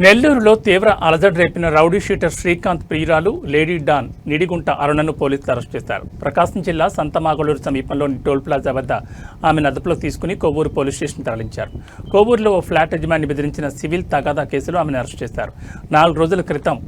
నెల్లూరులో తీవ్ర అలజడి రేపిన రౌడీ షీటర్ శ్రీకాంత్ ప్రియురాలు లేడీ డాన్ నిడిగుంట అరుణను పోలీసులు అరెస్ట్ చేశారు. ప్రకాశం జిల్లా సంతమాగలూరు సమీపంలోని టోల్ ప్లాజా వద్ద ఆమెను అదుపులో తీసుకుని కోవూరు పోలీస్ స్టేషన్ తరలించారు. కోవూరులో ఓ ఫ్లాట్ యజమాని బెదిరించిన సివిల్ తగాదా కేసులో ఆమెను అరెస్ట్ చేశారు. నాలుగు రోజుల క్రితం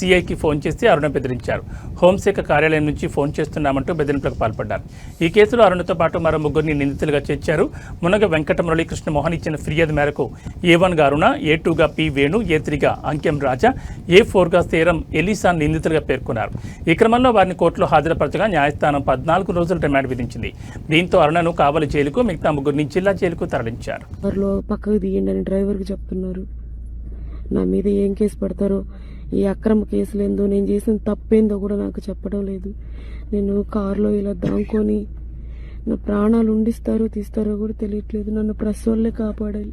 సీఐకి ఫోన్ చేసి అరుణ బెదిరించారు. హోంశాఖ కార్యాలయం నుంచి ఫోన్ చేస్తున్నామంటూ బెదిరింపులకు పాల్పడ్డారు. ఈ కేసులో అరుణతో పాటు మరో ముగ్గురిని నిందితులుగా చేర్చారు. మునగ వెంకట మురళీకృష్ణ మోహన్ ఇచ్చిన ఫిర్యాదు మేరకు ఏ వన్గా అరుణ ఏ టూగా పి వేణు ఏ త్రీగా అంకెం రాజా ఏ ఫోర్గా సేరం ఎలీసా నిందితులుగా పేర్కొన్నారు. ఈ క్రమంలో వారిని కోర్టులో హాజరుపరచగా న్యాయస్థానం పద్నాలుగు రోజుల రిమాండ్ విధించింది. దీంతో అరుణను కావలి జైలుకు మిగతా ముగ్గురిని జిల్లా జైలుకు తరలించారు. పక్కకు తీయండి అని డ్రైవర్కి చెప్తున్నారు. నా మీద ఏం కేసు పెడతారో ఈ అక్రమ కేసులు ఏందో నేను చేసిన తప్పేందో కూడా నాకు చెప్పడం లేదు. నేను కారులో ఇలా దాంకొని నా ప్రాణాలు ఉండిస్తారో తీస్తారో కూడా తెలియట్లేదు. నన్ను ప్రెస్ వాళ్ళే కాపాడాలి.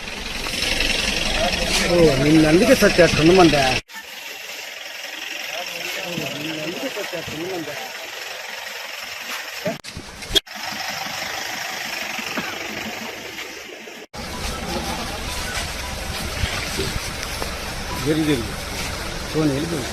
నిన్ను అందుకే సచ్చేస్తుంది మంద జరిగి జరిగి. ఫోన్ వెళ్ళిపోయింది